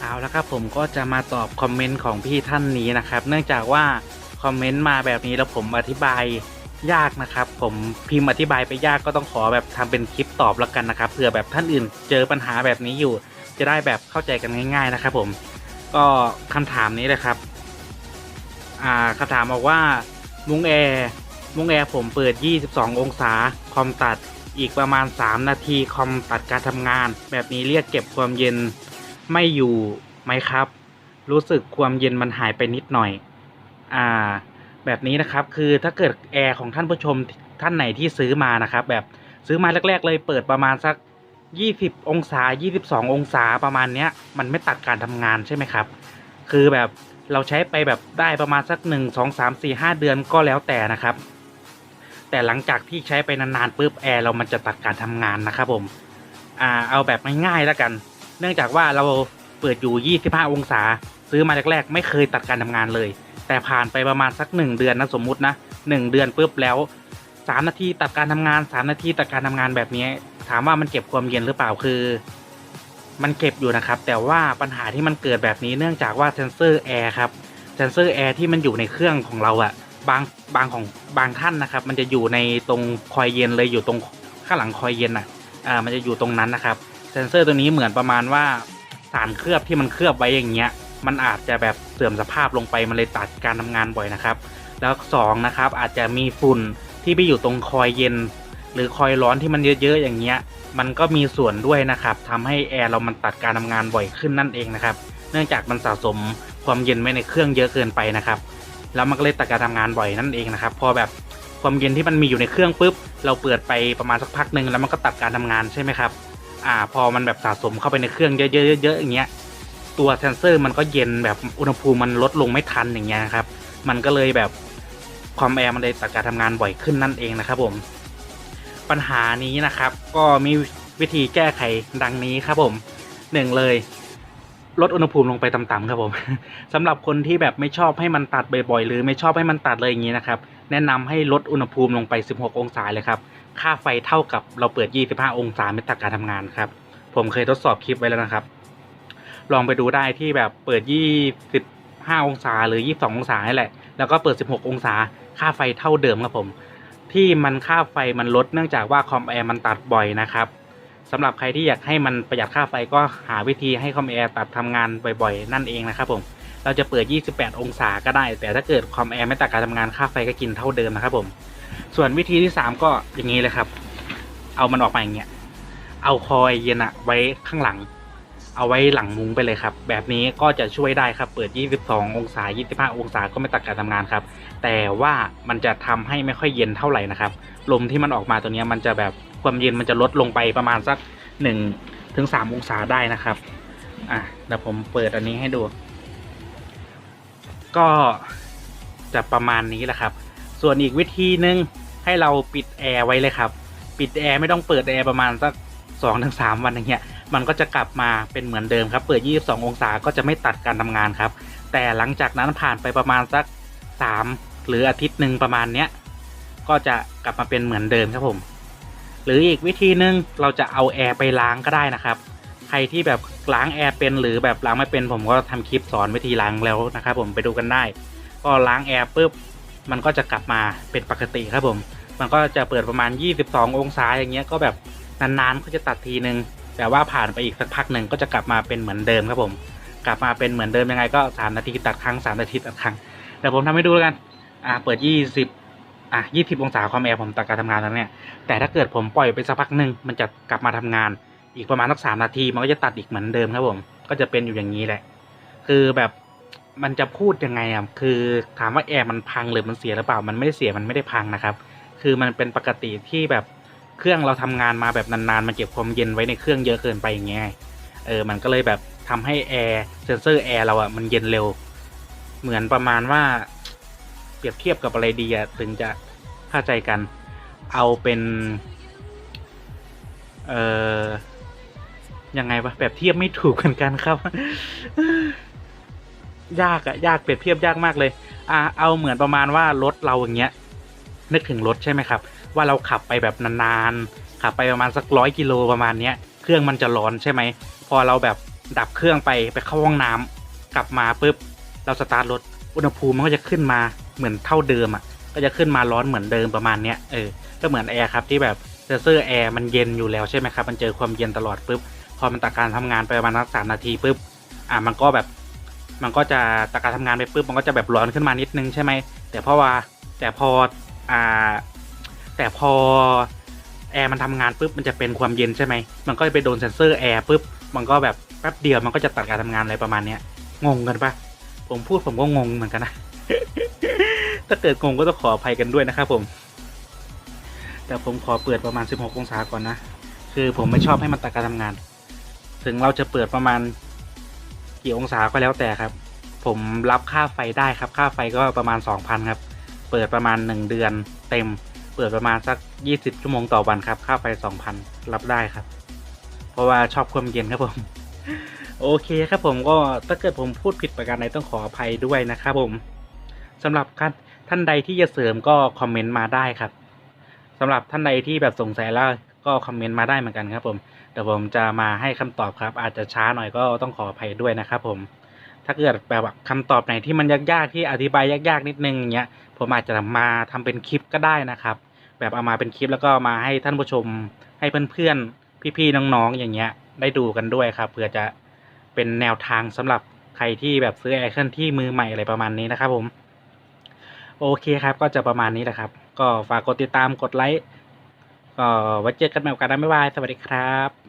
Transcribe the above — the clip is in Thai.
เอาแล้วครับผมก็จะมาตอบคอมเมนต์ของพี่ท่านนี้นะครับ เนื่องจากว่าคอมเมนต์มาแบบนี้แล้วผมอธิบายยากนะครับ ผมพิมพ์อธิบายไปยากก็ต้องขอแบบทำเป็นคลิปตอบแล้วกันนะครับเผื่อแบบท่านอื่นเจอปัญหาแบบนี้อยู่ จะได้แบบเข้าใจกันง่าย ๆนะครับ ผมก็คำถามนี้เลยครับ อ่าคำถามบอกว่ามุ้งแอร์มุ้งแอร์ผมเปิด 22 องศาคอมตัดอีกประมาณ 3 นาทีคอมตัดการทำงาน แบบนี้เรียกเก็บความเย็น ไม่อยู่ไหมครับ รู้สึกความเย็นมันหายไปนิดหน่อย อ่า แบบนี้นะครับ คือถ้าเกิดแอร์ของท่านผู้ชมท่านไหนที่ซื้อมานะครับ แบบซื้อมาแรก ๆ เลยเปิดประมาณสัก 20 องศา 22 องศาประมาณเนี้ย มันไม่ตัดการทำงานใช่ไหมครับ คือแบบเราใช้ไปแบบได้ประมาณสัก 1 2 3 4 5 เดือนก็แล้วแต่นะครับ แต่หลังจากที่ใช้ไปนานๆปุ๊บแอร์เรามันจะตัดการทำงานนะครับผม อ่า เอาแบบง่ายๆแล้วกัน เนื่องจากว่าเราเปิดอยู่ 25 องศา ซื้อมาแรกๆ ไม่เคยตัดการทำงานเลย แต่ผ่านไปประมาณสัก 1 เดือนนะสมมุตินะ 1 เดือนปุ๊บแล้ว 3 นาทีตัดการทำงาน 3 นาทีตัดการทำงานแบบนี้ ถามว่ามันเก็บความเย็นหรือเปล่าคือ มันเก็บอยู่นะครับ แต่ว่าปัญหาที่มันเกิดแบบนี้เนื่องจากว่าเซนเซอร์แอร์ครับเซนเซอร์แอร์ที่มันอยู่ในเครื่องของเราอะบางบางของบางท่านนะครับ มันจะอยู่ในตรงคอยเย็นเลยอยู่ตรงข้างหลังคอยเย็นอะอ่ามันจะอยู่ตรงนั้นนะครับ ซนเซอร์ตัวนี้เหมือนประมาณว่าสารเคลือบที่มันเคลือบไว้อย่างเงี้ย มันอาจจะแบบเสื่อมสภาพลงไปมันเลยตัดการทำงานบ่อยนะครับ แล้วสองนะครับอาจจะมีฝุ่นที่ไปอยู่ตรงคอยเย็น หรือคอยร้อนที่มันเยอะๆอย่างเงี้ย มันก็มีส่วนด้วยนะครับทำให้แอร์เรามันตัดการทำงานบ่อยขึ้นนั่นเองนะครับ เนื่องจากมันสะสมความเย็นไว้ในเครื่องเยอะเกินไปนะครับแล้วมันก็เลยตัดการทำงานบ่อยนั่นเองนะครับ พอแบบความเย็นที่มันมีอยู่ในเครื่องปุ๊บ เราเปิดไปประมาณสักพักหนึ่งแล้วมันก็ตัดการทำงานใช่ไหมครับ อ่า พอมันแบบสะสมเข้าไปในเครื่องเยอะๆเยอะๆอย่างเงี้ยตัวเซนเซอร์มันก็เย็นแบบอุณหภูมิมันลดลงไม่ทันอย่างเงี้ยครับ มันก็เลยแบบความแอร์มันเลยตัดการทำงานบ่อยขึ้นนั่นเองนะครับผม ปัญหานี้นะครับ ก็มีวิธีแก้ไขดังนี้ครับผมหนึ่งเลยลดอุณหภูมิลงไปต่ำๆครับผมสำหรับคนที่แบบไม่ชอบให้มันตัดบ่อยๆหรือไม่ชอบให้มันตัดเลยอย่างนี้นะครับ แนะนำให้ลดอุณหภูมิลงไป 16 องศาเลยครับ ค่าไฟเท่ากับเราเปิด 25 องศาไม่ตัดการทำงานครับ ผมเคยทดสอบคลิปไว้แล้วนะครับ ลองไปดูได้ที่แบบเปิด 25 องศาหรือ 22 องศานี่แหละ แล้วก็เปิด 16 องศา ค่าไฟเท่าเดิมครับผม ที่มันค่าไฟมันลดเนื่องจากว่าคอมแอร์มันตัดบ่อยนะครับสำหรับใครที่อยากให้มันประหยัดค่าไฟก็หาวิธีให้คอมแอร์ตัดทำงานบ่อยๆ นั่นเองนะครับผมเราจะเปิด 28 องศาก็ได้ แต่ถ้าเกิดคอมแอร์ไม่ตัดการทำงานค่าไฟก็กินเท่าเดิมนะครับผม ส่วนวิธีที่3ก็อย่างนี้เลยครับ เอามันออกมาอย่างเงี้ย เอาคอยเย็นอะไว้ข้างหลัง เอาไว้หลังมุ้งไปเลยครับ แบบนี้ก็จะช่วยได้ครับ เปิด 22 องศา 25 องศาก็ไม่ตัดการทำงานครับ แต่ว่ามันจะทำให้ไม่ค่อยเย็นเท่าไหร่นะครับ ลมที่มันออกมาตัวนี้มันจะแบบความเย็นมันจะลดลงไปประมาณสัก1ถึง3องศาได้นะครับ อะเดี๋ยวผมเปิดอันนี้ให้ดู ก็จะประมาณนี้แหละครับ ส่วนอีกวิธีหนึ่ง ให้เราปิดแอร์ไว้เลยครับ ปิดแอร์ไม่ต้องเปิดแอร์ประมาณสัก2-3ถึง3วันอย่างเงี้ย มันก็จะกลับมาเป็นเหมือนเดิมครับ เปิด 22 องศาก็จะไม่ตัดการทำงานครับ แต่หลังจากนั้นผ่านไปประมาณสัก3หรืออาทิตย์หนึ่งประมาณเนี้ย ก็จะกลับมาเป็นเหมือนเดิมครับผม หรืออีกวิธีหนึ่งเราจะเอาแอร์ไปล้างก็ได้นะครับ ใครที่แบบล้างแอร์เป็นหรือแบบล้างไม่เป็นผมก็ทำคลิปสอนวิธีล้างแล้วนะครับผมไปดูกันได้ ก็ล้างแอร์ปุ๊บมันก็จะกลับมาเป็นปกติครับผม มันก็จะเปิดประมาณ 22 องศาอย่างเงี้ยก็แบบนานๆก็จะตัดทีนึง แต่ว่าผ่านไปอีกสักพักหนึ่งก็จะกลับมาเป็นเหมือนเดิมครับผม กลับมาเป็นเหมือนเดิมยังไงก็ 3 นาทีตัดครั้ง 3 นาทีตัดครั้งเดี๋ยวผมทำให้ดูแล้วกัน อ่าเปิด 20 อะ 20 องศาความแอร์ผมตัดการทำงานแล้วเนี่ย แต่ถ้าเกิดผมปล่อยไปสักพักหนึ่งมันจะกลับมาทำงาน อีกประมาณสักสามนาทีมันก็จะตัดอีกเหมือนเดิมครับผม ก็จะเป็นอยู่อย่างนี้แหละ คือแบบมันจะพูดยังไงอะ คือถามว่าแอร์มันพังหรือมันเสียหรือเปล่า มันไม่ได้เสีย มันไม่ได้พังนะครับ คือมันเป็นปกติที่แบบเครื่องเราทำงานมาแบบนานๆมันเก็บความเย็นไว้ในเครื่องเยอะเกินไปอย่างเงี้ยเออมันก็เลยแบบทำให้แอร์เซนเซอร์แอร์เราอะมันเย็นเร็ว เหมือนประมาณว่า เปรียบเทียบกับอะไรดีอะถึงจะเข้าใจกัน เอาเป็นเอ่อยังไงวะแบบเทียบไม่ถูกเหมือนกันครับ ยากอะยากเปรียบเทียบยากมากเลย อ่าเอาเหมือนประมาณว่ารถเราอย่างเงี้ย นึกถึงรถใช่ไหมครับ ว่าเราขับไปแบบนานๆ ขับไปประมาณสักร้อยกิโลประมาณเนี้ย เครื่องมันจะร้อนใช่ไหม พอเราแบบดับเครื่องไปไปเข้าห้องน้ำกลับมาปุ๊บเราสตาร์ทรถอุณหภูมิมันก็จะขึ้นมาเหมือนเท่าเดิมอะก็จะขึ้นมาร้อนเหมือนเดิมประมาณเนี้ยเออก็เหมือนแอร์ครับที่แบบเซนเซอร์แอร์มันเย็นอยู่แล้วใช่ไหมครับมันเจอความเย็นตลอดปุ๊บพอมันตัดการทำงานไปประมาณสักสามนาทีปุ๊บอะมันก็แบบมันก็จะตัดการทำงานไปปุ๊บมันก็จะแบบร้อนขึ้นมานิดนึงใช่ไหมแต่เพราะว่าแต่พอ อ่า แต่พอแอร์มันทำงานปุ๊บมันจะเป็นความเย็นใช่ไหม มันก็ไปโดนเซนเซอร์แอร์ปุ๊บ มันก็แบบแป๊บเดียวมันก็จะตัดการทำงานอะไรประมาณเนี้ย งงกันปะผมพูดผมก็งงเหมือนกันนะ ถ้าเกิดงงก็ต้องขออภัยกันด้วยนะครับผม แต่ผมขอเปิดประมาณ 16 องศาก่อนนะ คือผมไม่ชอบให้มันตัดการทำงาน ถึงเราจะเปิดประมาณกี่องศาก็แล้วแต่ครับ ผมรับค่าไฟได้ครับ ค่าไฟก็ประมาณ 2,000 ครับ เปิดประมาณ 1 เดือนเต็ม เปิดประมาณสัก 20 ชั่วโมงต่อวันครับ ค่าไฟ 2,000 รับได้ครับ เพราะว่าชอบความเย็นครับผม โอเคครับผมก็ถ้าเกิดผมพูดผิดประการใดต้องขออภัยด้วยนะครับผมสำหรับท่านใดที่จะเสริมก็คอมเมนต์มาได้ครับสำหรับท่านใดที่แบบสงสัยแล้วก็คอมเมนต์มาได้เหมือนกันครับผมเดี๋ยวผมจะมาให้คำตอบครับ อาจจะช้าหน่อยก็ต้องขออภัยด้วยนะครับผม ถ้าเกิดแบบว่าคำตอบไหนที่มันยากๆที่อธิบายยากๆนิดนึงอย่างเงี้ยผมอาจจะมาทำเป็นคลิปก็ได้นะครับ แบบเอามาเป็นคลิปแล้วก็มาให้ท่านผู้ชมให้เพื่อนๆพี่ๆน้องๆอย่างเงี้ยได้ดูกันด้วยครับเพื่อจะเป็นแนวทางสำหรับใครที่แบบซื้อแอคชั่นที่มือใหม่อะไรประมาณนี้นะครับผมโอเคครับก็จะประมาณนี้แหละครับ ก็ฝากกดติดตามกดไลค์ก็ไว้เจอกันใหม่โอกาสหน้าบ๊ายบาย สวัสดีครับ